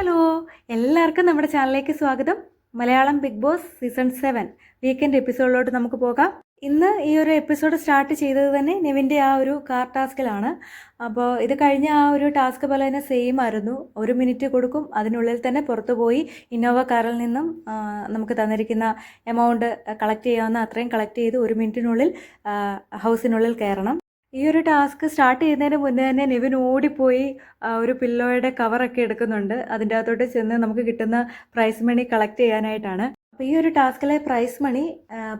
Hello എല്ലാവർക്കും നമ്മുടെ ചാനലിലേക്ക് സ്വാഗതം. Malayalam Bigg Boss season seven weekend എപ്പിസോഡിലോട്ട് നമുക്ക് പോകാം. ഇന്ന് ഈ ഒരു എപ്പിസോഡ് സ്റ്റാർട്ട് ചെയ്തത് തന്നെ നെവിന്റെ ആ ഒരു കാർ ടാസ്കിലാണ് അപ്പോൾ ഇത് കഴിഞ്ഞ ആ ഒരു ടാസ്ക് പോലെ തന്നെ സെയിം ആയിരുന്നു. ഒരു മിനിറ്റ് കൊടുക്കും. അതിനുള്ളിൽ തന്നെ പുറത്തു പോയി ഇന്നോവ കാറിൽ നിന്നും നമുക്ക് തന്നിരിക്കുന്ന എമൗണ്ട് കളക്ട് ചെയ്യാവുന്ന അത്രയും കളക്ട് ചെയ്ത് ഒരു മിനിറ്റിനുള്ളിൽ ഹൗസിനുള്ളിൽ കയറണം. ഈ ഒരു ടാസ്ക് സ്റ്റാർട്ട് ചെയ്യുന്നതിന് മുന്നേ തന്നെ നിവിൻ ഓടിപ്പോയി ഒരു പില്ലോയുടെ കവറൊക്കെ എടുക്കുന്നുണ്ട്. അതിന്റെ അകത്തോട്ട് ചെന്ന് നമുക്ക് കിട്ടുന്ന പ്രൈസ് മണി കളക്ട് ചെയ്യാനായിട്ടാണ്. അപ്പോൾ ഈ ഒരു ടാസ്കിലെ പ്രൈസ് മണി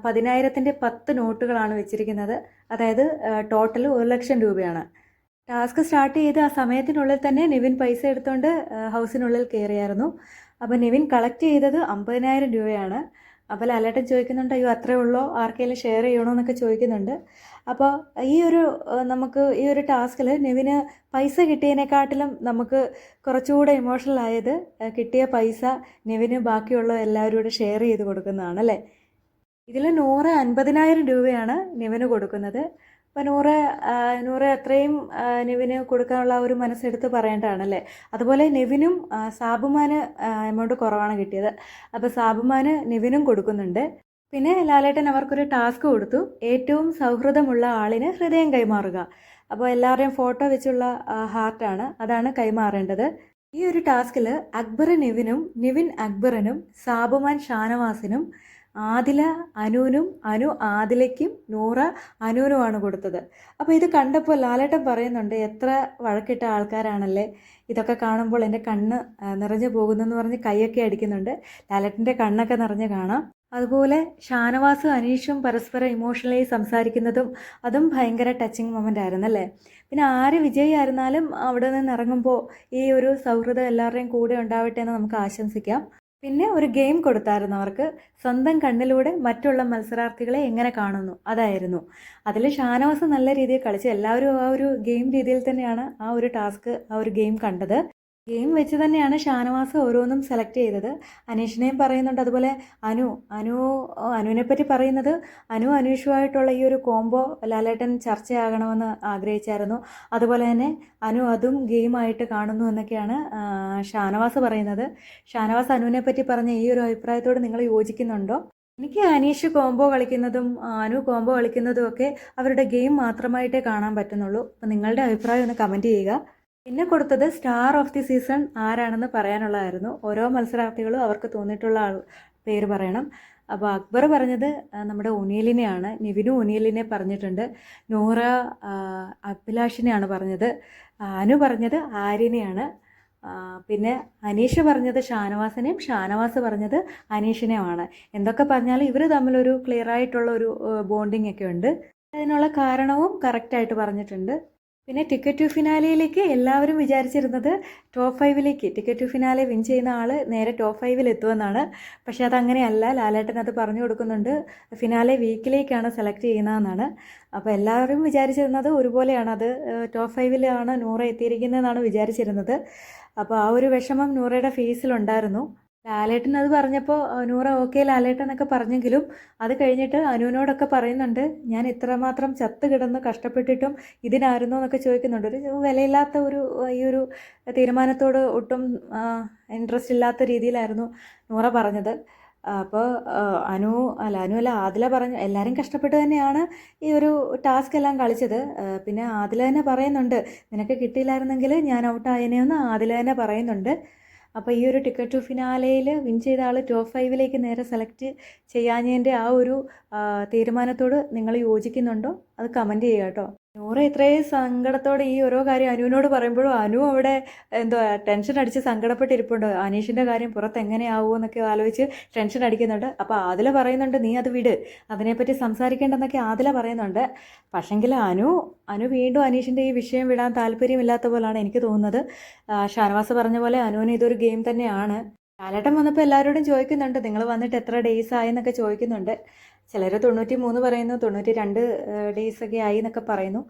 പതിനായിരത്തിന്റെ പത്ത് നോട്ടുകളാണ് വെച്ചിരിക്കുന്നത്. അതായത് ടോട്ടൽ ഒരു ലക്ഷം രൂപയാണ്. ടാസ്ക് സ്റ്റാർട്ട് ചെയ്ത് ആ സമയത്തിനുള്ളിൽ തന്നെ നിവിൻ പൈസ എടുത്തുകൊണ്ട് ഹൗസിനുള്ളിൽ കയറിയായിരുന്നു. അപ്പോൾ നിവിൻ കളക്ട് ചെയ്തത് അമ്പതിനായിരം രൂപയാണ്. അപ്പോൾ ലാലേട്ടൻ ചോദിക്കുന്നുണ്ട് അയ്യോ അത്രേ ഉള്ളോ? ആർക്കെങ്കിലും ഷെയർ ചെയ്യണോ എന്നൊക്കെ ചോദിക്കുന്നുണ്ട്. അപ്പോൾ ഈ ഒരു നമുക്ക് ഈ ഒരു ടാസ്കിൽ നെവിന് പൈസ കിട്ടിയതിനെക്കാട്ടിലും നമുക്ക് കുറച്ചുകൂടെ ഇമോഷണൽ ആയത് കിട്ടിയ പൈസ നെവിന് ബാക്കിയുള്ള എല്ലാവരും കൂടെ ഷെയർ ചെയ്ത് കൊടുക്കുന്നതാണ് അല്ലേ? ഇതിൽ നൂറ് അൻപതിനായിരം രൂപയാണ് നെവിന് കൊടുക്കുന്നത്. അപ്പോൾ നൂറ് നൂറ് അത്രയും നെവിന് കൊടുക്കാനുള്ള ഒരു മനസ്സെടുത്ത് പറയേണ്ടതാണല്ലേ? അതുപോലെ നെവിനും സാബുമാന് എമൗണ്ട് കുറവാണ് കിട്ടിയത്. അപ്പോൾ സാബുമാന് നെവിനും കൊടുക്കുന്നുണ്ട്. പിന്നെ ലാലേട്ടൻ അവർക്കൊരു ടാസ്ക് കൊടുത്തു. ഏറ്റവും സൗഹൃദമുള്ള ആളിന് ഹൃദയം കൈമാറുക. അപ്പോൾ എല്ലാവരുടെയും ഫോട്ടോ വെച്ചുള്ള ഹാർട്ടാണ് അതാണ് കൈമാറേണ്ടത്. ഈ ഒരു ടാസ്കിൽ അക്ബർ നെവിനും നിവിൻ അക്ബറിനും സാബുമാൻ ഷാനവാസിനും ആദില അനുവിനും അനു ആദിലയ്ക്കും നൂറ അനുവിനുമാണ് കൊടുത്തത്. അപ്പോൾ ഇത് കണ്ടപ്പോൾ ലാലേട്ടൻ പറയുന്നുണ്ട് എത്ര വഴക്കിട്ട ആൾക്കാരാണല്ലേ? ഇതൊക്കെ കാണുമ്പോൾ എന്റെ കണ്ണ് നിറഞ്ഞു പോകുന്നെന്ന് പറഞ്ഞ് കൈയൊക്കെ അടിക്കുന്നുണ്ട്. ലാലേട്ടന്റെ കണ്ണൊക്കെ നിറഞ്ഞ് കാണാം. അതുപോലെ ഷാനവാസും അനീഷും പരസ്പരം ഇമോഷണലി സംസാരിക്കുന്നതും അതും ഭയങ്കര ടച്ചിങ് മൊമെന്റ് ആയിരുന്നു അല്ലേ? പിന്നെ ആര് വിജയിയായിരുന്നാലും അവിടെ നിന്ന് ഇറങ്ങുമ്പോൾ ഈ ഒരു സൗഹൃദം എല്ലാവരുടെയും കൂടെ ഉണ്ടാവട്ടെ എന്ന് നമുക്ക് ആശംസിക്കാം. പിന്നെ ഒരു ഗെയിം കൊടുത്തായിരുന്നു അവർക്ക്. സ്വന്തം കണ്ണിലൂടെ മറ്റുള്ള മത്സരാർത്ഥികളെ എങ്ങനെ കാണുന്നു? അതായിരുന്നു. അതിൽ ഷാനവാസ് നല്ല രീതിയിൽ കളിച്ചു എല്ലാവരും ആ ഒരു ഗെയിം രീതിയിൽ തന്നെയാണ് ആ ഒരു ടാസ്ക് ആ ഒരു ഗെയിം കണ്ടത്. ഗെയിം വെച്ച് തന്നെയാണ് ഷാനവാസ് ഓരോന്നും സെലക്ട് ചെയ്തത്. അനീഷിനെയും പറയുന്നുണ്ട് അതുപോലെ അനു അനു അനുവിനെ പറ്റി പറയുന്നത് അനു അനീഷുമായിട്ടുള്ള ഈ ഒരു കോംബോ ലാലേട്ടൻ ചർച്ചയാകണമെന്ന് ആഗ്രഹിച്ചായിരുന്നു. അതുപോലെ തന്നെ അനു അതും ഗെയിമായിട്ട് കാണുന്നു എന്നൊക്കെയാണ് ഷാനവാസ് പറയുന്നത്. ഷാനവാസ് അനുവിനെ പറ്റി പറഞ്ഞ ഈ ഒരു അഭിപ്രായത്തോട് നിങ്ങൾ യോജിക്കുന്നുണ്ടോ? എനിക്ക് അനീഷ് കോംബോ കളിക്കുന്നതും അനു കോംബോ കളിക്കുന്നതും ഒക്കെ അവരുടെ ഗെയിം മാത്രമായിട്ടേ കാണാൻ പറ്റുന്നുള്ളൂ. അപ്പോൾ നിങ്ങളുടെ അഭിപ്രായം ഒന്ന് കമന്റ് ചെയ്യുക. പിന്നെ കൊടുത്തത് സ്റ്റാർ ഓഫ് ദി സീസൺ ആരാണെന്ന് പറയാനുള്ളതായിരുന്നു. ഓരോ മത്സരാർത്ഥികളും അവർക്ക് തോന്നിയിട്ടുള്ള ആൾ പേര് പറയണം. അപ്പോൾ അക്ബർ പറഞ്ഞത് നമ്മുടെ ഒനിയലിനെയാണ് നിവിനു ഒനിയലിനെ പറഞ്ഞിട്ടുണ്ട്. നൂറ അഭിലാഷിനെയാണ് പറഞ്ഞത്. അനു പറഞ്ഞത് ആര്യനെയാണ്. പിന്നെ അനീഷ് പറഞ്ഞത് ഷാനവാസിനെയും ഷാനവാസ് പറഞ്ഞത് അനീഷിനെയുമാണ്. എന്തൊക്കെ പറഞ്ഞാലും ഇവർ തമ്മിലൊരു ക്ലിയർ ആയിട്ടുള്ള ഒരു ബോണ്ടിങ് ഒക്കെ ഉണ്ട്. അതിനുള്ള കാരണവും കറക്റ്റായിട്ട് പറഞ്ഞിട്ടുണ്ട്. പിന്നെ ടിക്കറ്റ് ടു ഫിനാലയിലേക്ക് എല്ലാവരും വിചാരിച്ചിരുന്നത് ടോപ്പ് ഫൈവിലേക്ക് ടിക്കറ്റ് ടു ഫിനാലെ വിൻ ചെയ്യുന്ന ആൾ നേരെ ടോപ്പ് ഫൈവിൽ എത്തുമെന്നാണ്. പക്ഷേ അതങ്ങനെയല്ല. ലാലേട്ടൻ അത് പറഞ്ഞു കൊടുക്കുന്നുണ്ട്. ഫിനാലെ വീക്കിലേക്കാണ് സെലക്ട് ചെയ്യുന്നതെന്നാണ്. അപ്പോൾ എല്ലാവരും വിചാരിച്ചിരുന്നത് ഒരുപോലെയാണ് അത്. ടോപ്പ് ഫൈവിലാണ് നൂറ എത്തിയിരിക്കുന്നതെന്നാണ് വിചാരിച്ചിരുന്നത്. അപ്പോൾ ആ ഒരു വിഷമം നൂറയുടെ ഫേസിലുണ്ടായിരുന്നു ലാലേട്ടൻ അത് പറഞ്ഞപ്പോൾ നൂറ ഓക്കെ ലാലേട്ടൻ എന്നൊക്കെ പറഞ്ഞെങ്കിലും അത് കഴിഞ്ഞിട്ട് അനുവിനോടൊക്കെ പറയുന്നുണ്ട് ഞാൻ ഇത്രമാത്രം ചത്ത് കിടന്ന് കഷ്ടപ്പെട്ടിട്ടും ഇതിനായിരുന്നോ എന്നൊക്കെ ചോദിക്കുന്നുണ്ട്. ഒരു വിലയില്ലാത്ത ഒരു ഈ ഒരു തീരുമാനത്തോട് ഒട്ടും ഇൻട്രസ്റ്റ് ഇല്ലാത്ത രീതിയിലായിരുന്നു നൂറ പറഞ്ഞത്. അപ്പോൾ അനു അല്ല അനു അല്ല ആദില പറഞ്ഞു എല്ലാവരും കഷ്ടപ്പെട്ട് തന്നെയാണ് ഈ ഒരു ടാസ്ക് എല്ലാം കളിച്ചത്. പിന്നെ ആദില തന്നെ പറയുന്നുണ്ട് നിനക്ക് കിട്ടിയില്ലായിരുന്നെങ്കിൽ ഞാൻ ഔട്ടായനെന്ന് ആദില തന്നെ പറയുന്നുണ്ട്. അപ്പോൾ ഈ ഒരു ടിക്കറ്റ് ടു ഫിനാലയിൽ വിൻ ചെയ്ത ആൾ ടോപ്പ് ഫൈവിലേക്ക് നേരെ സെലക്ട് ചെയ്യാഞ്ഞതിന്റെ ആ ഒരു തീരുമാനത്തോട് നിങ്ങൾ യോജിക്കുന്നുണ്ടോ? അത് കമന്റ് ചെയ്യുക കേട്ടോ. നൂറ ഇത്രയും സങ്കടത്തോടെ ഈ ഓരോ കാര്യം അനുവിനോട് പറയുമ്പോഴും അനു അവിടെ എന്തോ ടെൻഷൻ അടിച്ച് സങ്കടപ്പെട്ടിരിപ്പുണ്ടോ. അനീഷിന്റെ കാര്യം പുറത്ത് എങ്ങനെയാവുമോ എന്നൊക്കെ ആലോചിച്ച് ടെൻഷൻ അടിക്കുന്നുണ്ട്. അപ്പോൾ ആദില പറയുന്നുണ്ട് നീ അത് വിട്. അതിനെപ്പറ്റി സംസാരിക്കേണ്ടെന്നൊക്കെ ആദില പറയുന്നുണ്ട്. പക്ഷെങ്കിൽ അനു അനു വീണ്ടും അനീഷിന്റെ ഈ വിഷയം വിടാൻ താല്പര്യമില്ലാത്ത പോലാണ് എനിക്ക് തോന്നുന്നത്. ഷാനവാസ് പറഞ്ഞ പോലെ അനുവിന് ഇതൊരു ഗെയിം തന്നെയാണ്. ലാലേട്ടൻ വന്നപ്പോൾ എല്ലാവരോടും ചോദിക്കുന്നുണ്ട്. നിങ്ങൾ വന്നിട്ട് എത്ര ഡേയ്സ് ആയി എന്നൊക്കെ ചോദിക്കുന്നുണ്ട്. ചിലർ തൊണ്ണൂറ്റി മൂന്ന് പറയുന്നു തൊണ്ണൂറ്റി രണ്ട് ഡേയ്സ് ഒക്കെ ആയി എന്നൊക്കെ പറയുന്നു.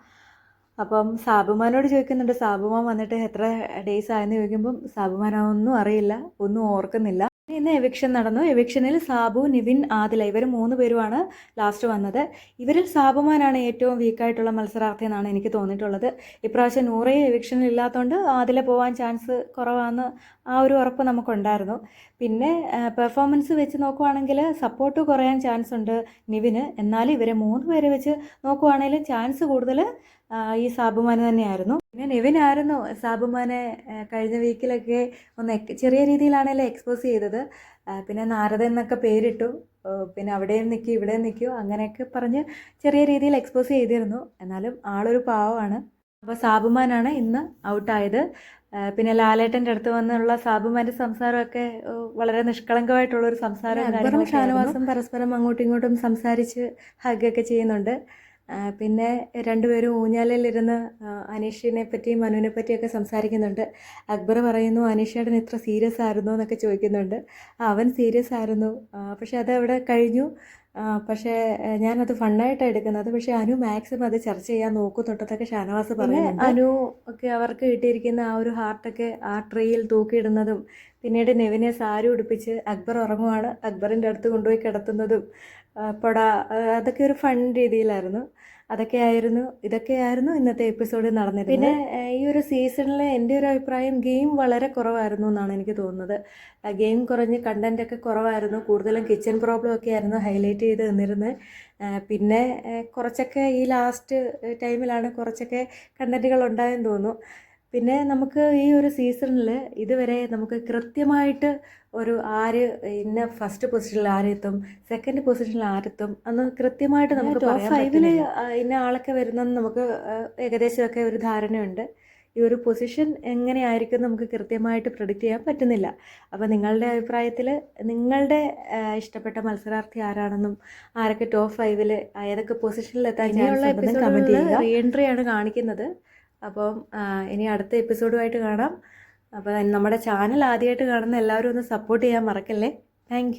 അപ്പം സാബുമാനോട് ചോദിക്കുന്നുണ്ട് സാബുമാൻ വന്നിട്ട് എത്ര ഡേയ്സ് ആയെന്ന്? ചോദിക്കുമ്പം സാബുമാൻ ഒന്നും അറിയില്ല ഒന്നും ഓർക്കുന്നില്ല. ഇന്ന് എവിക്ഷൻ നടന്നു. എവിക്ഷനിൽ സാബു നിവിൻ ആദില ഇവർ മൂന്ന് പേരുമാണ് ലാസ്റ്റ് വന്നത്. ഇവരിൽ സാബുമാനാണ് ഏറ്റവും വീക്കായിട്ടുള്ള മത്സരാർത്ഥി എന്നാണ് എനിക്ക് തോന്നിയിട്ടുള്ളത്. ഇപ്രാവശ്യം നൂറേ എവിക്ഷനിൽ ഇല്ലാത്തതുകൊണ്ട് ആദില പോകാൻ ചാൻസ് കുറവാണെന്ന് ആ ഒരു ഉറപ്പ് നമുക്കുണ്ടായിരുന്നു. പിന്നെ പെർഫോമൻസ് വെച്ച് നോക്കുവാണെങ്കിൽ സപ്പോർട്ട് കുറയാൻ ചാൻസ് ഉണ്ട് നിവിന്. എന്നാലും ഇവരെ മൂന്ന് പേരെ വെച്ച് നോക്കുവാണെങ്കിലും ചാൻസ് കൂടുതൽ ഈ സാബുമാന് തന്നെയായിരുന്നു. പിന്നെ നിവിനായിരുന്നു സാബുമാനെ ആ, കഴിഞ്ഞ വീക്കിലൊക്കെ ഒന്ന് ചെറിയ രീതിയിലാണെങ്കിലും എക്സ്പോസ് ചെയ്തത്. പിന്നെ നാരദ എന്നൊക്കെ പേരിട്ടു. പിന്നെ അവിടെയും നിൽക്കും ഇവിടെയും നിൽക്കും അങ്ങനെയൊക്കെ പറഞ്ഞ് ചെറിയ രീതിയിൽ എക്സ്പോസ് ചെയ്തിരുന്നു. എന്നാലും ആളൊരു പാവമാണ്. അപ്പോൾ സാബുമാനാണ് ഇന്ന് ഔട്ടായത്. പിന്നെ ലാലേട്ടന്റെ അടുത്ത് വന്നുള്ള സാബുമാന്റെ സംസാരമൊക്കെ വളരെ നിഷ്കളങ്കമായിട്ടുള്ളൊരു സംസാരം ഷാനവാസും പരസ്പരം അങ്ങോട്ടും ഇങ്ങോട്ടും സംസാരിച്ച് ഹഗ്ഗൊക്കെ ചെയ്യുന്നുണ്ട്. പിന്നെ രണ്ടുപേരും ഊഞ്ഞാലിലിരുന്ന് അനീഷിനെ പറ്റിയും മനുവിനെ പറ്റിയൊക്കെ സംസാരിക്കുന്നുണ്ട്. അക്ബർ പറയുന്നു അനീഷേട്ടൻ ഇത്ര സീരിയസ് ആയിരുന്നു? എന്നൊക്കെ ചോദിക്കുന്നുണ്ട്. അവൻ സീരിയസ് ആയിരുന്നു. പക്ഷെ അത് അവിടെ കഴിഞ്ഞു പക്ഷേ ഞാനത് ഫണ്ണായിട്ടാണ് എടുക്കുന്നത്. പക്ഷേ അനു മാക്സിമം അത് ചർച്ച ചെയ്യാൻ നോക്കുന്നുണ്ടെന്നൊക്കെ ഷാനവാസ് പറയുന്നുണ്ട്. അനു ഒക്കെ അവർക്ക് കിട്ടിയിരിക്കുന്ന ആ ഒരു ഹാർട്ടൊക്കെ ആ ട്രെയിൽ തൂക്കിയിടുന്നതും പിന്നീട് നെവിനെ സാരി ഉടുപ്പിച്ച് അക്ബർ ഉറങ്ങുവാണ്. അക്ബറിന്റെ അടുത്ത് കൊണ്ടുപോയി കിടത്തുന്നതും പൊട അതൊക്കെ ഒരു ഫൺ രീതിയിലായിരുന്നു. അതൊക്കെയായിരുന്നു ഇതൊക്കെയായിരുന്നു ഇന്നത്തെ എപ്പിസോഡിൽ നടന്നിരുന്നത്. പിന്നെ ഈ ഒരു സീസണിൽ എന്റെ ഒരു അഭിപ്രായം ഗെയിം വളരെ കുറവായിരുന്നു എന്നാണ് എനിക്ക് തോന്നുന്നത്. ഗെയിം കുറഞ്ഞ് കണ്ടന്റ് ഒക്കെ കുറവായിരുന്നു. കൂടുതലും കിച്ചൺ പ്രോബ്ലം ഒക്കെ ആയിരുന്നു ഹൈലൈറ്റ് ചെയ്ത് നിന്നിരുന്നത് പിന്നെ കുറച്ചൊക്കെ ഈ ലാസ്റ്റ് ടൈമിലാണ് കുറച്ചൊക്കെ കണ്ടന്റുകൾ ഉണ്ടായെന്ന് തോന്നുന്നു. പിന്നെ നമുക്ക് ഈ ഒരു സീസണിൽ ഇതുവരെ നമുക്ക് കൃത്യമായിട്ട് ഒരു ആര് ഇന്ന ഫസ്റ്റ് പൊസിഷനിൽ ആരെത്തും സെക്കൻഡ് പൊസിഷനിൽ ആരെത്തും അന്ന് കൃത്യമായിട്ട് നമുക്ക് ടോപ്പ് ൽ ഇന്ന ആളൊക്കെ വരുന്നെന്ന് നമുക്ക് ഏകദേശമൊക്കെ ഒരു ധാരണയുണ്ട്. ഈ ഒരു പൊസിഷൻ എങ്ങനെയായിരിക്കും നമുക്ക് കൃത്യമായിട്ട് പ്രഡിക്റ്റ് ചെയ്യാൻ പറ്റുന്നില്ല. അപ്പോൾ നിങ്ങളുടെ അഭിപ്രായത്തിൽ നിങ്ങളുടെ ഇഷ്ടപ്പെട്ട മത്സരാർത്ഥി ആരാണെന്നും ആരൊക്കെ ടോപ്പ് ഫൈവിൽ ഏതൊക്കെ പൊസിഷനിൽ എത്താൻ ചെയ്യാനുള്ള ചാൻസ് ഉണ്ടെന്നും കമന്റ് ചെയ്യുക. റീ എൻട്രി ആണ് കാണിക്കുന്നത്. അപ്പം ഇനി അടുത്ത എപ്പിസോഡുമായിട്ട് കാണാം. അപ്പോൾ നമ്മുടെ ചാനൽ ആദ്യമായിട്ട് കാണുന്ന എല്ലാവരും ഒന്ന് സപ്പോർട്ട് ചെയ്യാൻ മറക്കല്ലേ? താങ്ക്